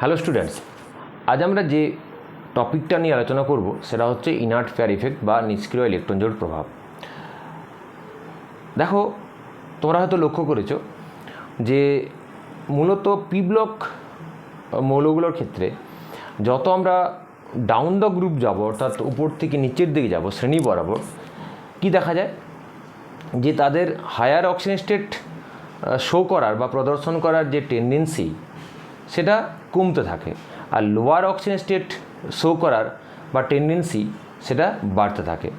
Hello students আজ আমরা যে টপিকটা নিয়ে আলোচনা করব, সেটা হচ্ছে ইনার্ট ফেয়ার ইফেক্ট বা নিষ্ক্রিয় ইলেকট্রন জোট প্রভাব। দেখো, তোমরা হয়তো লক্ষ্য করেছ যে মূলত পি ব্লক মৌলগুলোর ক্ষেত্রে যত আমরা ডাউন দ্য গ্রুপ যাব, অর্থাৎ উপর থেকে নিচের দিকে যাব, শ্রেণি বরাবর, কি দেখা যায়? যে তাদের হায়ার অক্সিজেন স্টেট শো করার বা প্রদর্শন করার যে টেন্ডেন্সি সেটা কমতে থাকে। আর লোয়ার অক্সিজেন স্টেট শো করার বা টেন্ডেন্সি সেটা বাড়তে থাকে।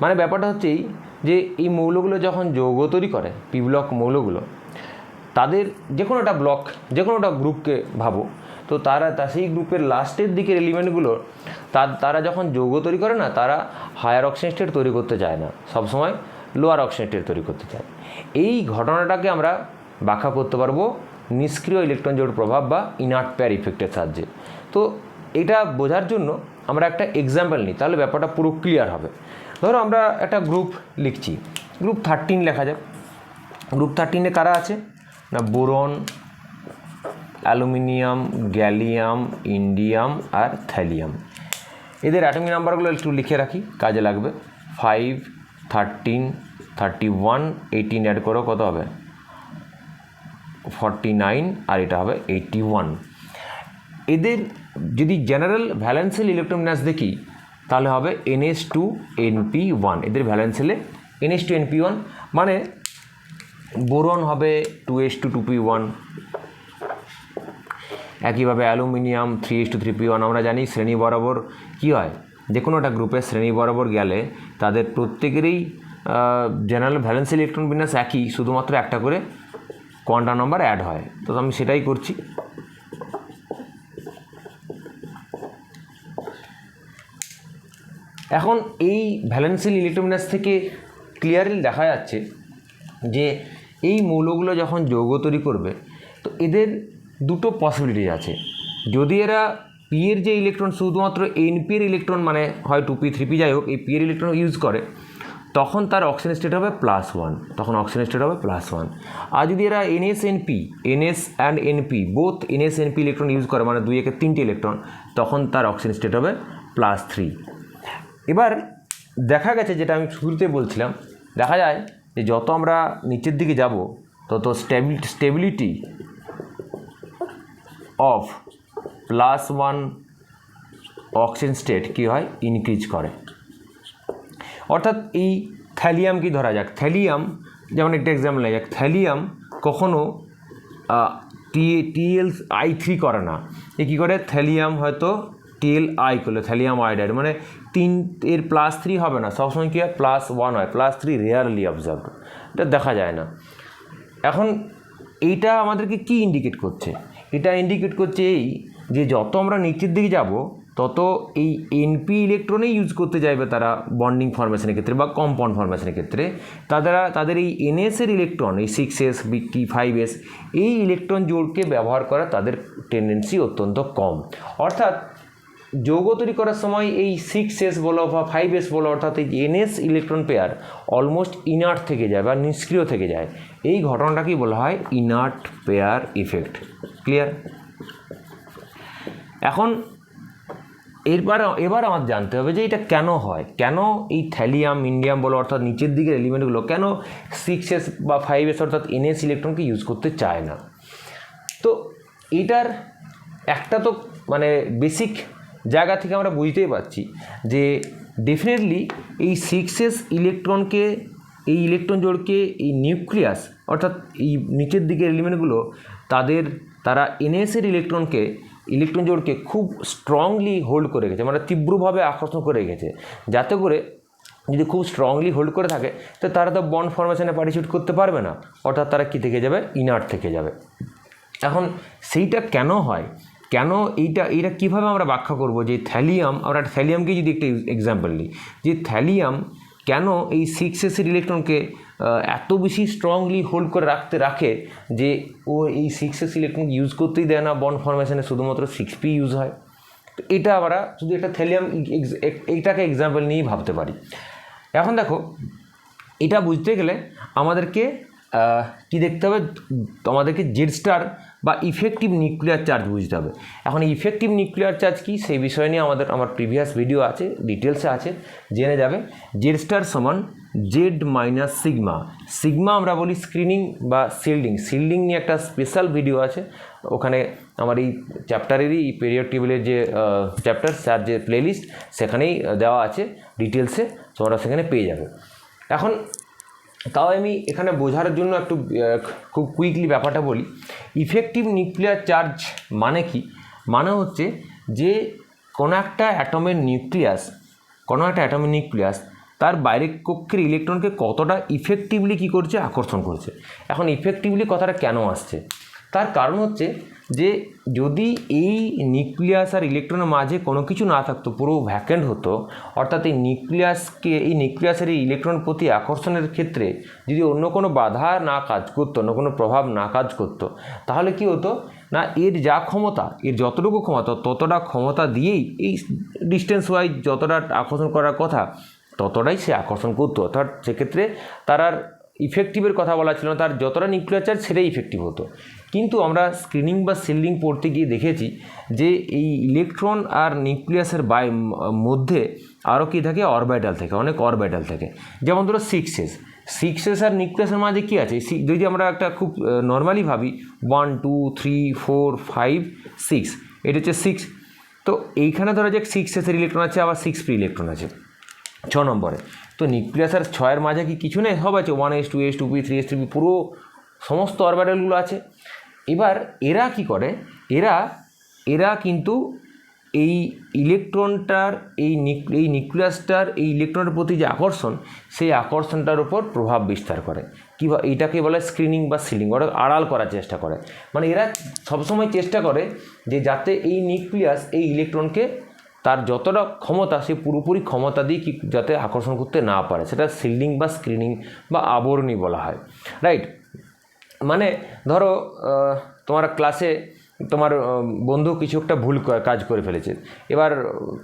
মানে ব্যাপারটা হচ্ছে এই যে, এই মৌলগুলো যখন যৌগ তৈরি করে পি ব্লক মৌলগুলো, তাদের যে কোনো একটা ব্লক যে কোনো একটা গ্রুপকে ভাবো, তো তারা তা সেই গ্রুপের লাস্টের দিকের এলিমেন্টগুলো তার তারা যখন যৌগ তৈরি করে না, তারা হায়ার অক্সিজেন স্টেট তৈরি করতে চায় না। সবসময় লোয়ার অক্সিজেন স্টেট তৈরি করতে চায়। এই ঘটনাটাকে আমরা ব্যাখ্যা করতে পারব নিষ্ক্রিয় ইলেকট্রন জোট প্রভাব বা ইনার্ট পেয়ার ইফেক্টের সাহায্যে। তো এটা বোঝার জন্য আমরা একটা এক্সাম্পল নিই, তাহলে ব্যাপারটা পুরো ক্লিয়ার হবে। ধরো আমরা একটা গ্রুপ লিখছি। গ্রুপ থার্টিন লেখা যাক। গ্রুপ থার্টিনে কারা আছে? না, বোরন, অ্যালুমিনিয়াম, গ্যালিয়াম, ইন্ডিয়াম আর থ্যালিয়াম। এদের অ্যাটমিক নাম্বারগুলো একটু লিখে রাখি, কাজে লাগবে। Five thirteen thirty one eighteen add করো, কত হবে? ফর্টি নাইন আর এটা হবে এইটটি ওয়ান এদের যদি জেনারেল ভ্যালেন্সিয়াল ইলেকট্রোমিনাস দেখি, তাহলে হবে এনএস টু এনপি ওয়ান এদের ভ্যালেন্সিয়ালে N S two N P one মানে বোরন হবে two S two two P one একইভাবে aluminium three S two three P one আমরা জানি শ্রেণি বরাবর কী হয়? যে কোনো একটা গ্রুপের শ্রেণি বরাবর গেলে তাদের প্রত্যেকেরই জেনারেল ভ্যালেন্স ইলেকট্রন বিন্যাস একই, শুধুমাত্র একটা করে কোয়ান্টাম নাম্বার অ্যাড হয়। তো আমি সেটাই করছি। এখন এই ভ্যালেন্সিয়াল ইলেকট্রোমিনাস থেকে ক্লিয়ারলি দেখা যাচ্ছে যে এই মৌলগুলো যখন যৌগ তৈরি করবে, তো এদের দুটো পসিবিলিটি আছে। যদি এরা পি এর যে ইলেকট্রন শুধুমাত্র এনপি এর ইলেকট্রন মানে হয় টু পি থ্রি পি যাই হোক, এই পি এর ইলেকট্রন ইউজ করে তখন তার অক্সিজেন স্টেট হবে প্লাস ওয়ান তখন অক্সিজেন স্টেট হবে প্লাস ওয়ান আর যদি এরা ns np ns and np both ns np electron use করে মানে দুই একে তিনটে ইলেকট্রন তখন তার অক্সিজেন স্টেট হবে প্লাস থ্রি এবার দেখা গেছে যেটা আমি শুরুতে বলছিলাম, দেখা যায় যে যত আমরা নিচের দিকে যাব, তত stable stability of plus one oxygen state কী হয়? ইনক্রিজ করে। অর্থাৎ এই থ্যালিয়াম কি ধরা যাক? থ্যালিয়াম, যেমন একটা এক্সাম্পল নেওয়া যাক, থ্যালিয়াম কখনও টি টিএল আই থ্রি করে না। এ কী করে? থ্যালিয়াম হয়তো টিএল আই করল, থ্যালিয়াম আয়োডাইড মানে তিন, এর প্লাস থ্রি হবে না। সবসময় কী হয়? প্লাস ওয়ান হয়। প্লাস থ্রি রেয়ারলি অবজার্ভ এটা দেখা যায় না। এখন এইটা আমাদেরকে কি ইন্ডিকেট করছে? এটা ইন্ডিকেট করছে এই যে যত আমরা নিচের দিকে যাব তত এই এনপি ইলেকট্রনেই ইউজ করতে চাইবে তারা বন্ডিং ফরমেশনের ক্ষেত্রে বা কম্পাউন্ড ফরমেশনের ক্ষেত্রে। তারা তাদের এই এনএসের ইলেকট্রন এই সিক্স এস বিটি ফাইভ এস এই ইলেকট্রন জোড়কে ব্যবহার করা তাদের টেন্ডেন্সি অত্যন্ত কম। অর্থাৎ যৌগ তৈরি করার সময় এই সিক্স এস বলো বা ফাইভ এস বলো, অর্থাৎ এই ns electron pair almost inert থেকে যায় বা নিষ্ক্রিয় থেকে যায়। এই ঘটনাটাকেই বলা হয় ইনার্ট পেয়ার ইফেক্ট ক্লিয়ার এখন এরপর এবার আমার জানতে হবে যে এটা কেন হয়? কেন এই থ্যালিয়াম ইন্ডিয়াম বলো অর্থাৎ নিচের দিকের এলিমেন্টগুলো কেন সিক্স এস বা ফাইভ এস অর্থাৎ এনএস ইলেকট্রনকে ইউজ করতে চায় না? তো এটার একটা তো মানে বেসিক জায়গা থেকে আমরা বুঝতেই পারছি যে ডেফিনেটলি এই সিক্স এস ইলেকট্রনকে এই ইলেকট্রন জোড়কে এই নিউক্লিয়াস অর্থাৎ এই নিচের দিকের এলিমেন্টগুলো তাদের, তারা এনএসের ইলেকট্রনকে ইলেকট্রন জোড়কে খুব স্ট্রংলি হোল্ড করে গেছে মানে তীব্রভাবে আকর্ষণ করে গেছে যাতে করে যদি খুব স্ট্রংলি হোল্ড করে থাকে, তো তারা তো বন্ড ফরমেশনে পার্টিসিপেট করতে পারবে না। অর্থাৎ তারা কী থেকে যাবে? ইনার্ট থেকে যাবে। এখন সেইটা কেন হয়? কেন এইটা এইটা কীভাবে আমরা ব্যাখ্যা করব যে থ্যালিয়াম আমরা থ্যালিয়ামকে যদি একটা এক্সাম্পল নিই, যে থ্যালিয়াম কেন এই সিক্স এসের ইলেকট্রনকে এত বেশি স্ট্রংলি হোল্ড করে রাখতে রাখে যে ও এই সিক্স এস ইলেকট্রন ইউজ করতেই দেয় না বন্ড ফরমেশনে শুধুমাত্র সিক্স পি ইউজ হয়। তো এটা আমরা শুধু একটা থেলিয়াম এইটাকে এক্সাম্পল নিয়েই ভাবতে পারি। এখন দেখো, এটা বুঝতে গেলে আমাদেরকে কী দেখতে হবে? আমাদেরকে জেড স্টার বা ইফেক্টিভ নিউক্লিয়ার চার্জ বুঝতে হবে। এখন ইফেক্টিভ নিউক্লিয়ার চার্জ কি? সেই বিষয় নিয়ে আমাদের, আমার প্রিভিয়াস ভিডিও আছে ডিটেলসে আছে, জেনে যাবে। জেড স্টার সমান জেড মাইনাস সিগমা। সিগমা আমরা বলি স্ক্রিনিং বা শিল্ডিং শিল্ডিং নিয়ে একটা স্পেশাল ভিডিও আছে। ওখানে আমার এই চ্যাপ্টারেরই এই পিরিয়ড টেবিলের যে চ্যাপ্টার তার যে প্লেলিস্ট সেখানেই দেওয়া আছে ডিটেলসে তোমরা সেখানে পেয়ে যাবে। এখন, তাও আমি এখানে বোঝার জন্য একটু খুব কুইকলি ব্যাপারটা বলি। ইফেক্টিভ নিউক্লিয়ার চার্জ মানে কি? মানে হচ্ছে যে, কোনো একটা অ্যাটমের নিউক্লিয়াস কোনো একটা অ্যাটমের নিউক্লিয়াস তার বাইরের কক্ষের ইলেকট্রনকে কতটা ইফেক্টিভলি কী করছে? আকর্ষণ করছে। এখন ইফেক্টিভলি কথাটা কেন আসছে? তার কারণ হচ্ছে যে যদি এই নিউক্লিয়াস আর ইলেকট্রনের মাঝে কোনো কিছু না থাকতো, পুরো ভ্যাকেন্ট হতো, অর্থাৎ এই নিউক্লিয়াসকে এই নিউক্লিয়াসের এই ইলেকট্রন প্রতি আকর্ষণের ক্ষেত্রে যদি অন্য কোনো বাধা না কাজ করতো, অন্য কোনো প্রভাব না কাজ করতো, তাহলে কি হতো? না, এর যা ক্ষমতা, এর যতটুকু ক্ষমতা, ততটা ক্ষমতা দিয়েই এই ডিস্টেন্স ওয়াইজ যতটা আকর্ষণ করার কথা ততটাই সে আকর্ষণ করতো। অর্থাৎ সেক্ষেত্রে তার আর ইফেক্টিভের কথা বলা ছিল না, তার যতটা নিউক্লিয়ার চার্জ সেটাই ইফেক্টিভ হতো। কিন্তু আমরা স্ক্রিনিং বা সিল্ডিং পড়তে গিয়ে দেখেছি যে এই ইলেকট্রন আর নিউক্লিয়াসের বাই মধ্যে আরও কী থাকে? অরবিটাল থাকে, অনেক অরবিটাল থাকে। যেমন ধরো সিক্স এস। সিক্স এস আর নিউক্লিয়াসের মাঝে কী আছে? যদি আমরা একটা খুব নর্মালি ভাবি one two three four five six এটা হচ্ছে সিক্স তো এইখানে ধরো যে সিক্স এসের ইলেকট্রন আছে, আবার সিক্স ফ্রি ইলেকট্রন আছে। ছ নম্বরে। তো নিউক্লিয়াস আর ছয়ের মাঝে কি কিছু নেই? সব আছে। One s two s two p three s three p পুরো সমস্ত অরবিটালগুলো আছে। এবার এরা কি করে? এরা এরা কিন্তু এই ইলেকট্রনটার, এই এই নিউক্লিয়াসটার এই ইলেকট্রনের প্রতি যে আকর্ষণ, সেই আকর্ষণটার উপর প্রভাব বিস্তার করে। কিংবা এইটাকে বলে স্ক্রিনিং বা সিলিং ওটা আড়াল করার চেষ্টা করে। মানে এরা সবসময় চেষ্টা করে যে যাতে এই নিউক্লিয়াস এই ইলেকট্রনকে তার যতটা ক্ষমতা, সে পুরোপুরি ক্ষমতা দিয়ে কি যাতে আকর্ষণ করতে না পারে। সেটা সিল্ডিং বা স্ক্রিনিং বা আবরণী বলা হয়। রাইট মানে ধরো তোমার ক্লাসে তোমার বন্ধু কিছু একটা ভুল কাজ করে ফেলেছে। এবার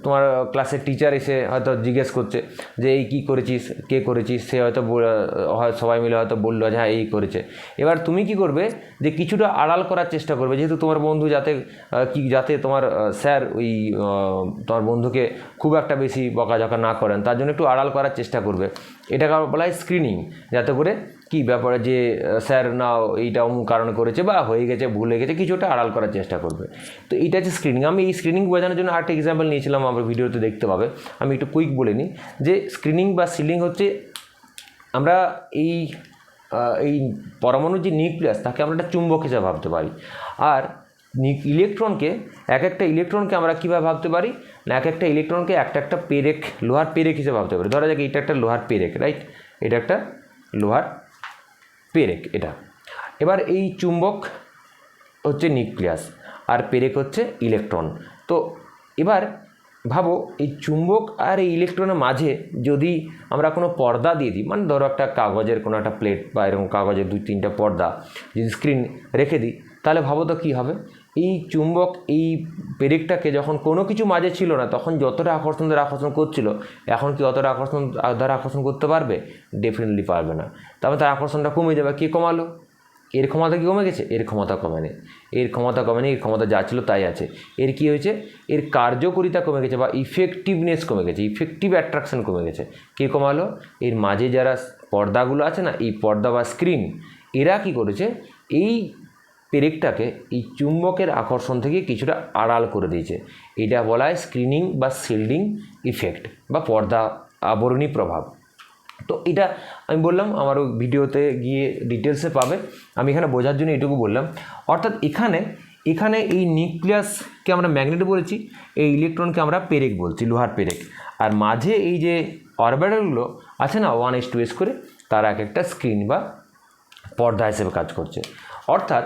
তোমার ক্লাসের টিচার এসে হয়তো জিজ্ঞেস করছে যে, এই কী করেছিস? কে করেছিস? সে হয়তো হয়, সবাই মিলে হয়তো বলল যে হ্যাঁ এই করেছে। এবার তুমি কি করবে? যে, কিছুটা আড়াল করার চেষ্টা করবে। যেহেতু তোমার বন্ধু যাতে কি, যাতে তোমার স্যার ওই তোমার বন্ধুকে খুব একটা বেশি বকাঝকা না করেন, তার জন্য একটু আড়াল করার চেষ্টা করবে। এটাকে বলা হয় স্ক্রিনিং যাতে করে কি ব্যাপারে যে স্যার না এইটা অমুক কারণে করেছে বা হয়ে গেছে, ভুলে গেছে, কিছুটা আড়াল করার চেষ্টা করবে। তো এটা হচ্ছে স্ক্রিনিং আমি এই স্ক্রিনিং বোঝানোর জন্য আরেকটা এক্সাম্পল নিয়েছিলাম, আমার ভিডিওতে দেখতে পাবে। আমি একটু কুইক বলে নিই যে স্ক্রিনিং বা সিলিং হচ্ছে, আমরা এই এই পরমাণুর যে নিউক্লিয়াস তাকে আমরা একটা চুম্বক হিসেবে ভাবতে পারি। আর ইলেকট্রনকে এক একটা ইলেকট্রনকে আমরা কীভাবে ভাবতে পারি? না, এক একটা ইলেকট্রনকে একটা একটা পেরেক, লোহার পেরেক হিসেবে ভাবতে পারি। ধরা যাক এটা একটা লোহার পেরেক রাইট এটা একটা লোহার পেরেক এটা। এবার এই চুম্বক হচ্ছে নিউক্লিয়াস আর পেরেক হচ্ছে ইলেকট্রন। তো এবার ভাবো এই চুম্বক আর এই ইলেকট্রনের মাঝে যদি আমরা কোনো পর্দা দিয়ে দিই মানে ধরো একটা কাগজের কোনো একটা প্লেট বা এরকম কাগজের দুই তিনটা পর্দা যদি স্ক্রিন রেখে দিই, তাহলে ভাবো তো কী হবে? এই চুম্বক, এই পেরেকটাকে যখন কোনো কিছু মাঝে ছিল না, তখন যতটা আকর্ষণ দ্বারা আকর্ষণ করছিল, এখন কি অতটা আকর্ষণ দ্বারা আকর্ষণ করতে পারবে? ডেফিনেটলি পারবে না। তারপর তার আকর্ষণটা কমে যাবে কে কমালো? এর ক্ষমতা কি কমে গেছে? এর ক্ষমতা কমেনি। এর ক্ষমতা কমেনি, এর ক্ষমতা যা ছিল তাই আছে। এর কি হয়েছে? এর কার্যকরিতা কমে গেছে বা ইফেক্টিভনেস কমে গেছে ইফেক্টিভ অ্যাট্রাকশন কমে গেছে। কে কমালো? এর মাঝে যারা পর্দাগুলো আছে না, এই পর্দা বা স্ক্রিন এরা কি করেছে? এই পেরেকটাকে এই চুম্বকের আকর্ষণ থেকে কিছুটা আড়াল করে দিয়েছে। এটা বলা হয় স্ক্রিনিং বা শিল্ডিং ইফেক্ট বা পর্দা আবরণী প্রভাব। তো এটা আমি বললাম, আমার ভিডিওতে গিয়ে ডিটেলসে পাবে। আমি এখানে বোঝার জন্য এটুকু বললাম। অর্থাৎ এখানে এখানে এই নিউক্লিয়াসকে আমরা ম্যাগনেট বলেছি, এই ইলেকট্রনকে আমরা পেরেক বলছি, লোহার পেরেক। আর মাঝে এই যে অরবিটালগুলো আছে না ওয়ান এস টু এস করে, তারা এক একটা স্ক্রিন বা পর্দা হিসেবে কাজ করছে। অর্থাৎ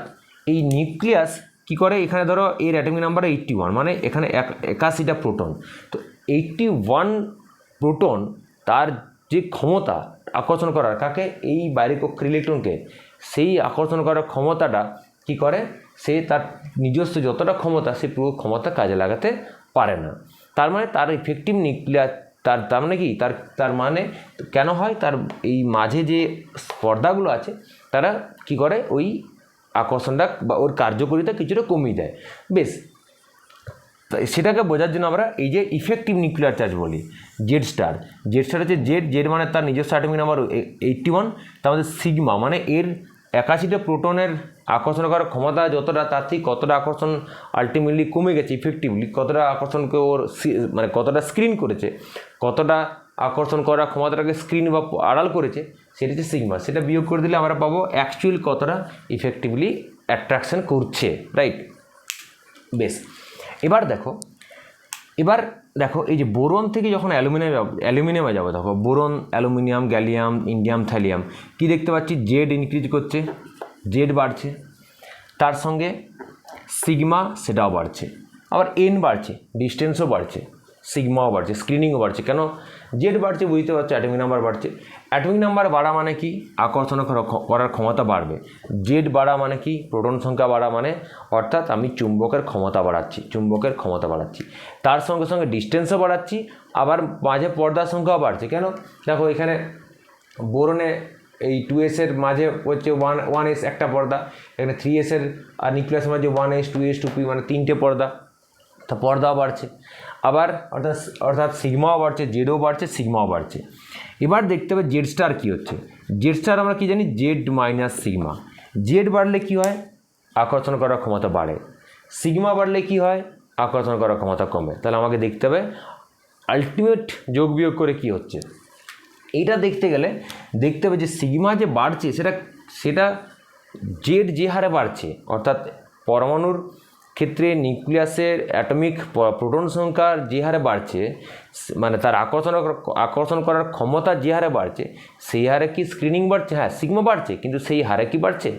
এই নিউক্লিয়াস কি করে? এখানে ধরো এর অ্যাটমিক নাম্বার এইট্টি ওয়ান মানে এখানে এক, একাশিটা প্রোটন। তো এইট্টি ওয়ান প্রোটন তার যে ক্ষমতা আকর্ষণ করার, কাকে? এই বাইরে কক্ষের ইলেকট্রনকে। সেই আকর্ষণ করার ক্ষমতাটা কি করে? সে তার নিজস্ব যতটা ক্ষমতা, সে পুরো ক্ষমতা কাজে লাগাতে পারে না। তার মানে তার ইফেক্টিভ নিউক্লিয়ার তার তার মানে কি? তার তার মানে কেন হয়? তার এই মাঝে যে পর্দাগুলো আছে, তারা কি করে? ওই আকর্ষণটা বা ওর কার্যকারিতা কিছুটা কমিয়ে দেয়। বেশ। সেটাকে বোঝার জন্য আমরা এই যে ইফেক্টিভ নিউক্লিয়ার চার্জ বলি জেড স্টার জেড স্টার হচ্ছে জেড জেড মানে তার নিজস্ব অ্যাটমিক নাম্বার এইটটি ওয়ান তার মধ্যে সিগমা মানে এর একাশিটা প্রোটনের আকর্ষণ করার ক্ষমতা যতটা তার থেকে কতটা আকর্ষণ আলটিমেটলি কমে গেছে ইফেক্টিভলি কতটা আকর্ষণকে ওর মানে কতটা স্ক্রিন করেছে, কতটা আকর্ষণ করার ক্ষমতাটাকে স্ক্রিন বা আড়াল করেছে সেটা হচ্ছে সিগমা। সেটা বিয়োগ করে দিলে আমরা পাবো অ্যাকচুয়াল কতটা ইফেক্টিভলি অ্যাট্রাকশন করছে রাইট বেশ। এবার দেখো এবার দেখো এই যে বোরন থেকে যখন অ্যালুমিনিয়াম অ্যালুমিনিয়ামে যাব দেখো, boron, aluminium, gallium, indium, thallium, কি দেখতে পাচ্ছি? জেড ইনক্রিজ করছে জেড বাড়ছে, তার সঙ্গে সিগমা সেটাও বাড়ছে। আবার এন বাড়ছে ডিস্টেন্সও বাড়ছে। সিগমাও বাড়ছে স্ক্রিনিংও বাড়ছে। কেন? জেড বাড়ছে, বুঝতে পারছ? অ্যাটমিক নাম্বার বাড়ছে। অ্যাটমিক নাম্বার বাড়া মানে কি? আকর্ষণ করা- করার ক্ষমতা বাড়বে। জেড বাড়া মানে কি? প্রোটন সংখ্যা বাড়া মানে অর্থাৎ আমি চুম্বকের ক্ষমতা বাড়াচ্ছি, চুম্বকের ক্ষমতা বাড়াচ্ছি। তার সঙ্গে সঙ্গে ডিস্টেন্সও বাড়াচ্ছি, আবার মাঝে পর্দার সংখ্যাও বাড়ছে। কেন? দেখো এখানে বোরনে এই টু এসের মাঝে হচ্ছে ওয়ান ওয়ান এস একটা পর্দা, এখানে থ্রি এসের আর নিউক্লিয়াসের মাঝে one s two s two p মানে তিনটে পর্দা। তা পর্দাও বাড়ছে। আবার অর্থাৎ অর্থাৎ সিগমাও বাড়ছে জেডও বাড়ছে সিগমাও বাড়ছে। এবার দেখতে হবে জেড স্টার কী হচ্ছে। জেড স্টার আমরা কী জানি? জেড মাইনাস সিগমা জেড বাড়লে কী হয়? আকর্ষণ করার ক্ষমতা বাড়ে। সিগমা বাড়লে কী হয়? আকর্ষণ করার ক্ষমতা কমে। তাহলে আমাকে দেখতে হবে আলটিমেট যোগ বিয়োগ করে কী হচ্ছে। এটা দেখতে গেলে দেখতে হবে যে সিগমা যে বাড়ছে, সেটা সেটা জেড যে হারে বাড়ছে, অর্থাৎ পরমাণুর ক্ষেত্রে নিউক্লিয়াসের অ্যাটমিক প্রোটন সংখ্যা যে হারে বাড়ছে মানে তার আকর্ষণ আকর্ষণ করার ক্ষমতা যে হারে বাড়ছে, সেই হারে কি স্ক্রিনিং বাড়ছে? হ্যাঁ সিগমা বাড়ছে, কিন্তু সেই হারে কি বাড়ছে?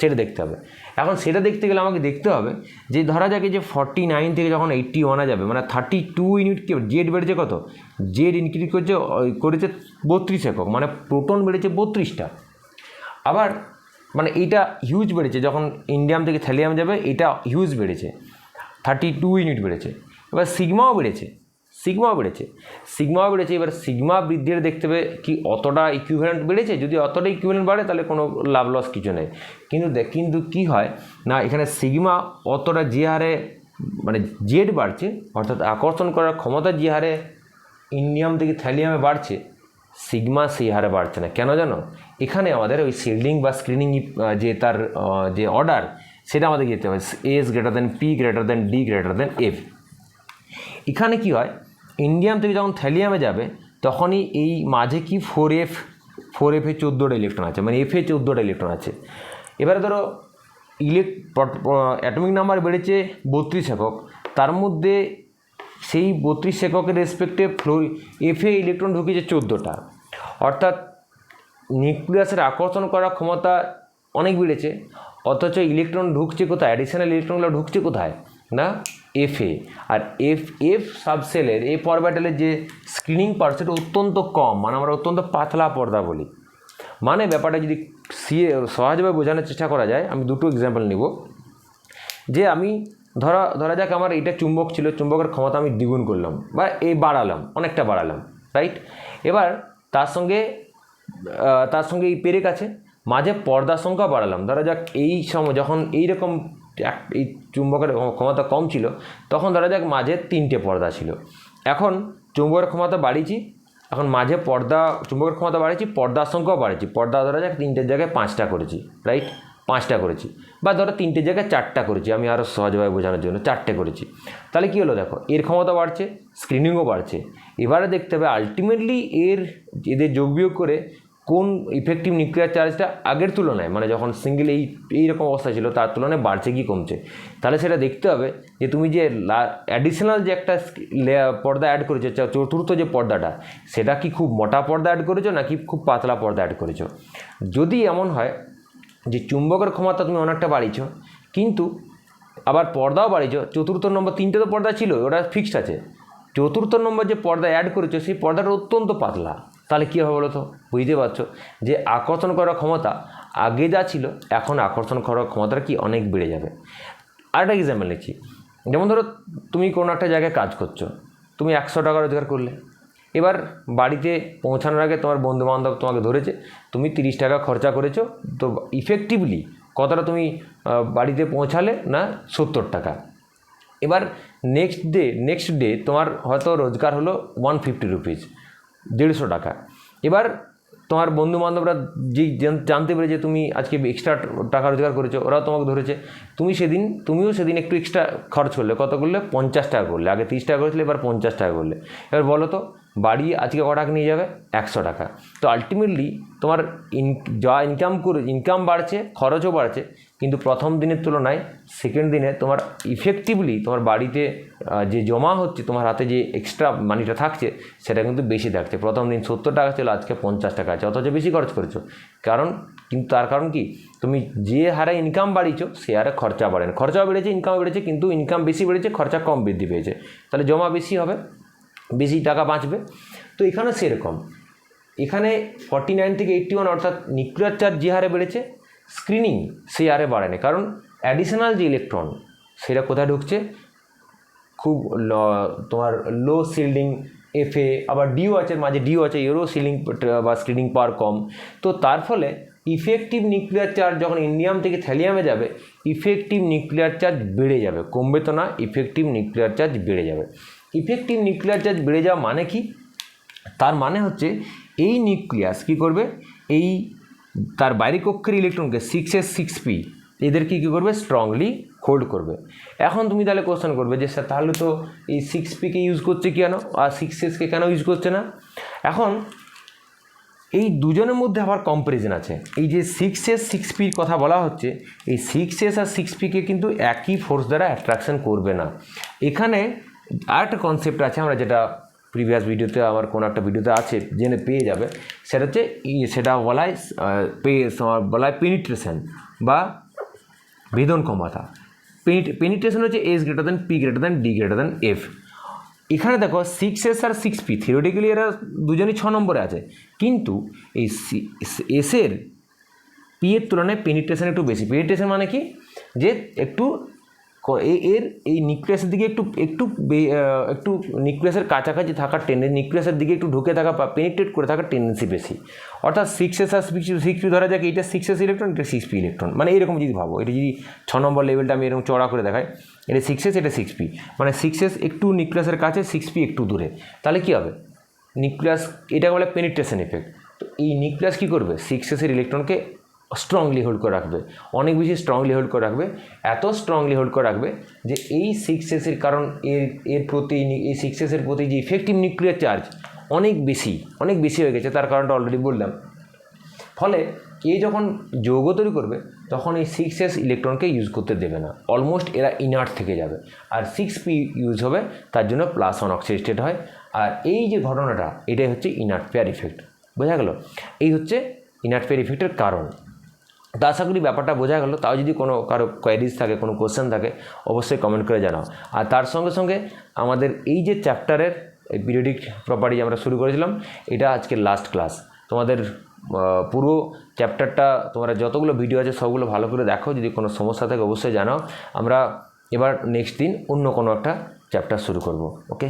সেটা দেখতে হবে। এখন সেটা দেখতে গেলে আমাকে দেখতে হবে যে ধরা যাক যে ফর্টি নাইন থেকে যখন এইট্টি ওয়ানে যাবে মানে থার্টি টু ইউনিট কি জেড বেড়েছে কত? জেড ইনক্রিজ করছে করেছে বত্রিশ একক মানে প্রোটন বেড়েছে বত্রিশটা। আবার মানে এইটা হিউজ বেড়েছে, যখন ইন্ডিয়াম থেকে থ্যালিয়াম যাবে, এটা হিউজ বেড়েছে। থার্টি টু ইউনিট বেড়েছে। এবার সিগমাও বেড়েছে সিগমাও বেড়েছে। সিগমাও বেড়েছে, এবার সিগমা বৃদ্ধির দেখতে হবে কি অতটা ইকুইভ্যালেন্ট বেড়েছে। যদি অতটা ইকুইভ্যালেন্ট বাড়ে, তাহলে কোনো লাভ লস কিছু নেই। কিন্তু কিন্তু কী হয়, না, এখানে সিগমা অতটা যে হারে মানে জেড বাড়ছে, অর্থাৎ আকর্ষণ করার ক্ষমতা যে হারে ইন্ডিয়াম থেকে থ্যালিয়ামে বাড়ছে সিগমা সেই হারে বাড়ছে না। কেন জানো? এখানে আমাদের ওই শিল্ডিং বা স্ক্রিনিং যে তার যে অর্ডার সেটা আমাদের যেতে হবে। S greater than p greater than d greater than f এখানে কি হয়? ইন্ডিয়াম থেকে যখন থ্যালিয়ামে যাবে, তখনই এই মাঝে কি ফোর এফ ফোর এফে চোদ্দোটা ইলেকট্রন আছে মানে এফে চোদ্দোটা ইলেকট্রন আছে। এবারে ধরো ইলেক অ্যাটমিক নাম্বার বেড়েছে বত্রিশ একক। তার মধ্যে সেই বত্রিশ এককের রেসপেক্টে ফ্লো এফে ইলেকট্রন ঢুকেছে চোদ্দোটা। অর্থাৎ নিউক্লিয়াসের আকর্ষণ করার ক্ষমতা অনেক বেড়েছে, অথচ ইলেকট্রন ঢুকছে কোথায়? অ্যাডিশনাল ইলেকট্রনগুলো ঢুকছে কোথায়? না? এফ এ আর এফ এফ সাবসেলের এফ অরবিটালের যে স্ক্রিনিং পার্ট সেটা অত্যন্ত কম মানে আমরা অত্যন্ত পাতলা পর্দা বলি। মানে ব্যাপারটা যদি সিয়ে সহজভাবে বোঝানোর চেষ্টা করা যায়, আমি দুটো এক্সাম্পল নিব। যে আমি, ধরা ধরা যাক আমার এটা চুম্বক ছিল, চুম্বকের ক্ষমতা আমি দ্বিগুণ করলাম, বা এই বাড়ালাম, অনেকটা বাড়ালাম রাইট এবার তার সঙ্গে তার সঙ্গে এই পেরেক আছে। মাঝে পর্দার সংখ্যা বাড়ালাম। ধরা যাক এই সময় যখন এইরকম এক- এই চুম্বকের ক্ষমতা কম ছিল, তখন ধরা যাক মাঝে তিনটে পর্দা ছিল। এখন চুম্বকের ক্ষমতা বাড়িয়েছি, এখন মাঝে পর্দা, চুম্বকের ক্ষমতা বাড়িয়েছি, পর্দার সংখ্যাও বাড়িয়েছি। পর্দা ধরা যাক তিনটের জায়গায় পাঁচটা করেছি রাইট পাঁচটা করেছি। বা ধরো তিনটের জায়গায় চারটা করেছি, আমি আরও সহজভাবে বোঝানোর জন্য চারটে করেছি। তাহলে কী হলো দেখো, এর ক্ষমতা বাড়ছে স্ক্রিনিংও বাড়ছে। এবারে দেখতে হবে আলটিমেটলি এর, এদের যোগ বিয়োগ করে কোন ইফেক্টিভ নিউক্লিয়ার চার্জটা আগের তুলনায় মানে যখন সিঙ্গেল এই এইরকম অবস্থা ছিল, তার তুলনায় বাড়ছে কি কমছে? তাহলে সেটা দেখতে হবে যে তুমি যে অ্যাডিশনাল যে একটা পর্দা অ্যাড করেছ চতুর্থ যে পর্দাটা, সেটা কি খুব মোটা পর্দা অ্যাড করেছ, নাকি খুব পাতলা পর্দা অ্যাড করেছ? যদি এমন হয় যে চুম্বকের ক্ষমতা তুমি অনেকটা বাড়িয়েছো, কিন্তু আবার পর্দাও বাড়িয়েছো, চতুর্থ নম্বর তিনটে তো পর্দা ছিল, ওটা ফিক্সড আছে। চতুর্থ নম্বর যে পর্দা অ্যাড করেছ, সেই পর্দাটা অত্যন্ত পাতলা। তাহলে কী হবে বলো তো? বুঝতে পারছ? যে আকর্ষণ করার ক্ষমতা আগে যা ছিল, এখন আকর্ষণ করার ক্ষমতাটা কি অনেক বেড়ে যাবে। আরেকটা এক্সাম্পল নিচ্ছি যেমন ধরো, তুমি কোনো একটা জায়গায় কাজ করছ, তুমি একশো টাকা রোজগার করলে। এবার বাড়িতে পৌঁছানোর আগে তোমার বন্ধুবান্ধব তোমাকে ধরেছে, তুমি তিরিশ টাকা খরচা করেছ, তো ইফেক্টিভলি কতটা তুমি বাড়িতে পৌঁছালে না সত্তর টাকা। এবার নেক্সট ডে নেক্সট ডে তোমার হয়তো রোজগার হলো ওয়ান ফিফটি রুপিস দেড়শো টাকা। এবার তোমার বন্ধু বান্ধবরা যেই জানতে পেরে যে তুমি আজকে এক্সট্রা টাকা রোজগার করেছ, ওরাও তোমাকে ধরেছে, তুমি সেদিন, তুমিও সেদিন একটু এক্সট্রা খরচ করলে, কত করলে? পঞ্চাশ টাকা করলে, আগে তিরিশ টাকা করেছিলে, এবার পঞ্চাশ টাকা করলে। এবার বলো তো, বাড়ি আজকে ক টাকা নিয়ে যাবে? একশো টাকা। তো আলটিমেটলি তোমার ইন যা ইনকাম করে ইনকাম বাড়ছে, খরচও বাড়ছে কিন্তু প্রথম দিনের তুলনায় সেকেন্ড দিনে তোমার ইফেক্টিভলি তোমার বাড়িতে যে জমা হচ্ছে, তোমার হাতে যে এক্সট্রা মানিটা থাকছে, সেটা কিন্তু বেশি থাকছে। প্রথম দিন সত্তর টাকা ছিল, আজকে পঞ্চাশ টাকা আছে। অথচ বেশি খরচ করেছ। কারণ, কিন্তু তার কারণ কি? তুমি যে হারে ইনকাম বাড়িয়েছো, সে হারে খরচা বাড়েনি খরচাও বেড়েছে ইনকাম বেড়েছে, কিন্তু ইনকাম বেশি বেড়েছে, খরচা কম বৃদ্ধি পেয়েছে। তাহলে জমা বেশি হবে, বেশি টাকা বাঁচবে। তো এখানে সেরকম। এখানে ফর্টি নাইন থেকে এইট্টি ওয়ান অর্থাৎ নিউক্লিয়ার চার্জ যে হারে বেড়েছে স্ক্রিনিং সেই আরে বাড়েনি। কারণ অ্যাডিশনাল যে ইলেকট্রন সেটা কোথায় ঢুকছে? খুব ল- তোমার লো শিল্ডিং এফএ আবার ডিও আছে মাঝে ডিও আছে এরও সিলিং বা স্ক্রিনিং পাওয়ার কম। তো তার ফলে ইফেক্টিভ নিউক্লিয়ার চার্জ যখন ইন্ডিয়াম থেকে থ্যালিয়ামে যাবে ইফেক্টিভ নিউক্লিয়ার চার্জ বেড়ে যাবে। কমবে তো না ইফেক্টিভ নিউক্লিয়ার চার্জ বেড়ে যাবে। ইফেক্টিভ নিউক্লিয়ার চার্জ বেড়ে যাওয়া মানে কি? তার মানে হচ্ছে এই নিউক্লিয়াস কী করবে? এই তার বাইরে কক্ষের ইলেকট্রনকে সিক্স এস সিক্স পি এদেরকে কী করবে? স্ট্রংলি হোল্ড করবে। এখন তুমি তাহলে কোশ্চেন করবে যে, স্যার, তাহলে তো এই সিক্স পিকে ইউজ করছে কেন? আর সিক্স এসকে কেন ইউজ করছে না? এখন এই দুজনের মধ্যে আবার কম্পারিজন আছে। এই যে সিক্স এস সিক্স পির কথা বলা হচ্ছে, এই সিক্স এস আর সিক্স পিকে কিন্তু একই ফোর্স দ্বারা অ্যাট্রাকশন করবে না। এখানে আর একটা কনসেপ্ট আছে, আমরা যেটা প্রিভিয়াস ভিডিওতে আমার কোনো একটা ভিডিওতে আছে, জেনে পেয়ে যাবে। সেটা হচ্ছে সেটা বলা হয় পে- বলা হয় পেনিট্রেশন বা ভেদন ক্ষমতা। পেনিট্রেশন হচ্ছে s greater than p greater than d greater than f এখানে দেখো সিক্স এস আর সিক্স পি থিওরিটিক্যালি এরা দুজনই ছ নম্বরে আছে। কিন্তু এই এসের পি এর তুলনায় পেনিট্রেশন একটু বেশি। পেনিট্রেশন মানে কি? যে একটু এর এই নিউক্লিয়াসের দিকে একটু একটু একটু নিউক্লিয়াসের কাছাকাছি থাকার টেন্ডেন্সি নিউক্লিয়াসের দিকে একটু ঢুকে থাকা বা পেনিট্রেট করে থাকার টেন্ডেন্সি বেশি। অর্থাৎ সিক্স এস আর সিক্স সিক্স পি ধরা যাক, এইটা সিক্স এস ইলেকট্রন এটা সিক্স পি ইলেকট্রন মানে এরকম যদি ভাবো, এটা যদি ছ নম্বর লেভেলটা আমি এরকম চড়া করে দেখাই, এটা সিক্স এস এটা সিক্স পি মানে সিক্স এস একটু নিউক্লিয়াসের কাছে সিক্স পি একটু দূরে। তাহলে কী হবে? নিউক্লিয়াস এটা বলে পেনিট্রেশন এফেক্ট তো এই নিউক্লিয়াস কী করবে? সিক্স এসের ইলেকট্রনকে স্ট্রংলি হোল্ড করে রাখবে। অনেক বেশি স্ট্রংলি হোল্ড করে রাখবে। এত স্ট্রংলি হোল্ড করে রাখবে যে এই সিক্স এসের কারণ এর এর প্রতি, এই সিক্স এসের প্রতি যে ইফেক্টিভ নিউক্লিয়ার চার্জ অনেক বেশি অনেক বেশি হয়ে গেছে, তার কারণটা অলরেডি বললাম। ফলে এ যখন যৌগ তৈরি করবে, তখন এই সিক্স এস ইলেকট্রনকে ইউজ করতে দেবে না। অলমোস্ট এরা ইনার্ট থেকে যাবে। আর সিক্স পি ইউজ হবে, তার জন্য প্লাস ওয়ান অক্সিডেটেড হয়। আর এই যে ঘটনাটা, এটাই হচ্ছে ইনার্ট পেয়ার ইফেক্ট বোঝা গেল? এই হচ্ছে ইনার্ট পেয়ার ইফেক্টের কারণ। তো আশা করি ব্যাপারটা বোঝা গেল। তাও যদি কোনো কারও কোয়ারিজ থাকে, কোনো কোশ্চেন থাকে, অবশ্যই কমেন্ট করে জানাও। আর তার সঙ্গে সঙ্গে আমাদের এই যে চ্যাপ্টারের পিরিয়ডিক প্রপার্টি আমরা শুরু করেছিলাম, এটা আজকের লাস্ট ক্লাস তোমাদের পুরো চ্যাপ্টারটা তোমরা যতগুলো ভিডিও আছে, সবগুলো ভালো করে দেখো। যদি কোনো সমস্যা থাকে, অবশ্যই জানাও। আমরা এবার নেক্সট দিন অন্য কোনো একটা চ্যাপ্টার শুরু করব। ওকে